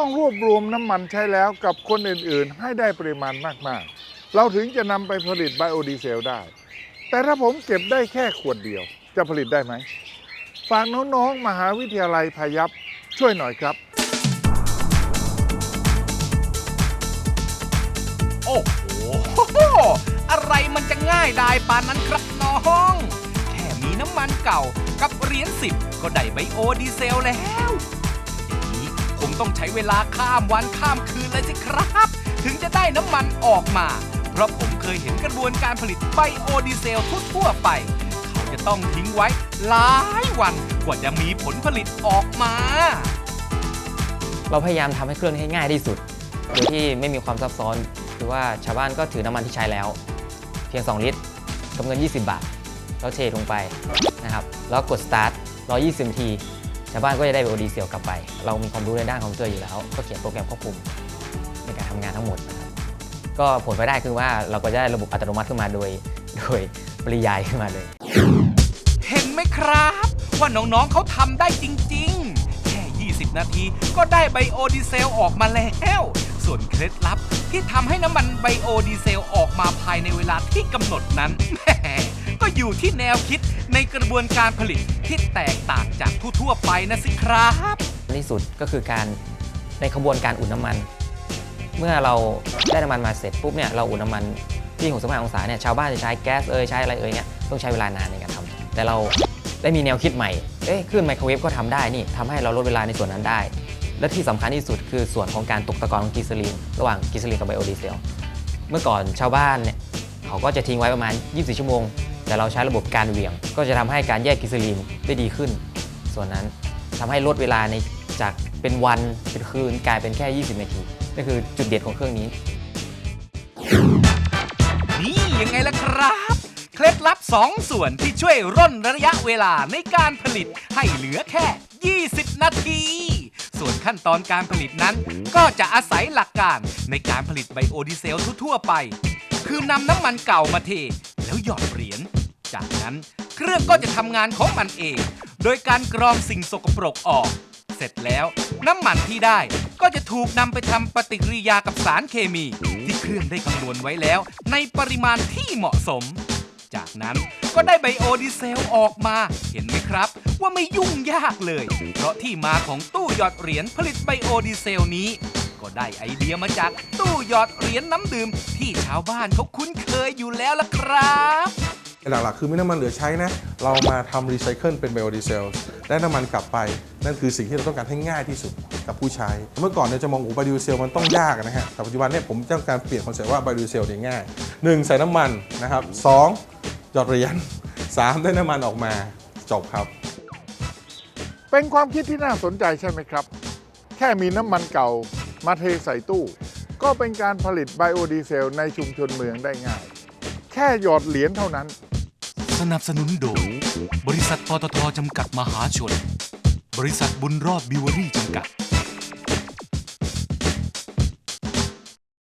ต้องรวบรวมน้ำมันใช้แล้วกับคนอื่นๆ ให้ได้ปริมาณมากๆ เราถึงจะนำไปผลิตไบโอดีเซลได้ แต่ถ้าผมเก็บได้แค่ขวดเดียว จะผลิตได้ไหม ฝากน้องๆ มหาวิทยาลัยพายัพช่วยหน่อยครับ โอ้โห อะไรมันจะง่ายได้ปานนั้นครับน้อง แค่มีน้ำมันเก่ากับเหรียญสิบก็ได้ไบโอดีเซลแล้ว ต้องใช้เวลาข้ามวันข้ามคืนเลยสิครับ ถึงจะได้น้ำมันออกมา เพราะผมเคยเห็นกระบวนการผลิตไบโอดีเซลทั่วๆไป เขาจะต้องทิ้งไว้หลายวันกว่าจะมีผลผลิตออกมา เราพยายามทำให้เครื่องให้ง่ายที่สุด โดยที่ไม่มีความซับซ้อน คือว่าชาวบ้านก็ถือน้ำมันที่ใช้แล้ว เพียง 2 ลิตรกับเงิน 20 บาท แล้วเทลงไปนะครับ แล้วกด start 120นาที ชาวบ้านก็จะได้ไบโอดีเซลกลับไป เรามีความรู้ในด้านคอมพิวเตอร์อยู่แล้ว ก็เขียนโปรแกรมควบคุมในการทำงานทั้งหมดนะครับก็ผลไปได้คือว่าเราก็จะได้ระบบอัตโนมัติขึ้นมาโดย โดยปริยายขึ้นมาเลย เห็นไหมครับ ว่าน้องๆเขาทำได้จริง ๆ แค่ 20 นาทีก็ได้ไบโอดีเซลออกมาแล้ว ส่วนเคล็ดลับที่ทำให้น้ำมันไบโอดีเซลออกมาภายในเวลาที่กำหนดนั้นแหม ก็อยู่ที่แนวคิดในกระบวนการผลิตที่แตกต่างจากทั่วๆไปนะสิครับที่สุดก็คือการในขบวนการอุ่นน้ำมัน เมื่อเราได้น้ำมันมาเสร็จปุ๊บเนี่ยเราอุ่นน้ำมันที่65องศาเนี่ยชาวบ้านจะใช้แก๊สเอ่ยใช้อะไรเอ่ยเนี่ยต้องใช้เวลานานในการทำแต่เราได้มีแนวคิดใหม่เอ๊ะเครื่องไมโครเวฟก็ทำได้นี่ทำให้เราลดเวลาในส่วนนั้นได้ และที่สำคัญที่สุดคือส่วนของการตกตะกอนของกิสลีนระหว่างกิสลีนกับไบโอดีเซลเมื่อก่อนชาวบ้านเนี่ยเขาก็จะทิ้งไว้ประมาณ 24 ชั่วโมง แต่เราใช้ระบบการเหวี่ยง ก็จะทำให้การแยกกิสลีนได้ดีขึ้น ส่วนนั้นทำให้ลดเวลาในจากเป็นวันเป็นคืนกลายเป็นแค่ 20 นาทีนั่นคือจุดเด่นของเครื่องนี้ นี่ยังไงล่ะครับ เคล็ดลับ 2 ส่วนที่ช่วยร่นระยะเวลาในการผลิตให้เหลือแค่ 20 นาทีส่วนขั้นตอนการผลิตนั้น ก็จะอาศัยหลักการในการผลิตไบโอดีเซลทั่วๆไป คือนำน้ำมันเก่ามาเท แล้วหยอดเหรียญ จากนั้นเครื่องก็จะทำงานของมันเอง โดยการกรองสิ่งสกปรกออก เสร็จแล้วน้ำมันที่ได้ก็จะถูกนำไปทำปฏิกิริยากับสารเคมี ที่เครื่องได้คำนวณไว้แล้ว ในปริมาณที่เหมาะสม จากนั้นก็ได้ไบโอดีเซลออกมาเห็นไหมครับ ว่าไม่ยุ่งยากเลย เพราะที่มาของตู้หยอดเหรียญผลิตไบโอดีเซลนี้ ก็ได้ไอเดียมาจากตู้หยอดเหรียญน้ำดื่ม ที่ชาวบ้านเขาคุ้นเคยอยู่แล้วล่ะครับ หลักๆ คือไม่น้ำมันเหลือใช้นะ เรามาทำรีไซเคิลเป็นไบโอดีเซลได้น้ำมันกลับไป นั่นคือสิ่งที่เราต้องการให้ง่ายที่สุดกับผู้ใช้ เมื่อก่อนเนี่ยจะมองโอ้ไบโอดีเซลมันต้องยากนะฮะ แต่ปัจจุบันเนี่ยผมต้องการเปลี่ยนคอนเซ็ปต์ว่าไบโอดีเซลเนี่ยง่าย 1. ใส่น้ำมันนะครับ 2. หยอดเหรียญ 3. ได้น้ำมันออกมาจบครับ เป็นความคิดที่น่าสนใจใช่ไหมครับ แค่มีน้ำมันเก่ามาเทใส่ตู้ ก็เป็นการผลิตไบโอดีเซลในชุมชนเมืองได้ง่าย แค่หยอดเหรียญเท่านั้น สนับสนุนโดย บริษัทปตทจำกัดมหาชน บริษัทบุญรอบบิวเวอรี่จำกัด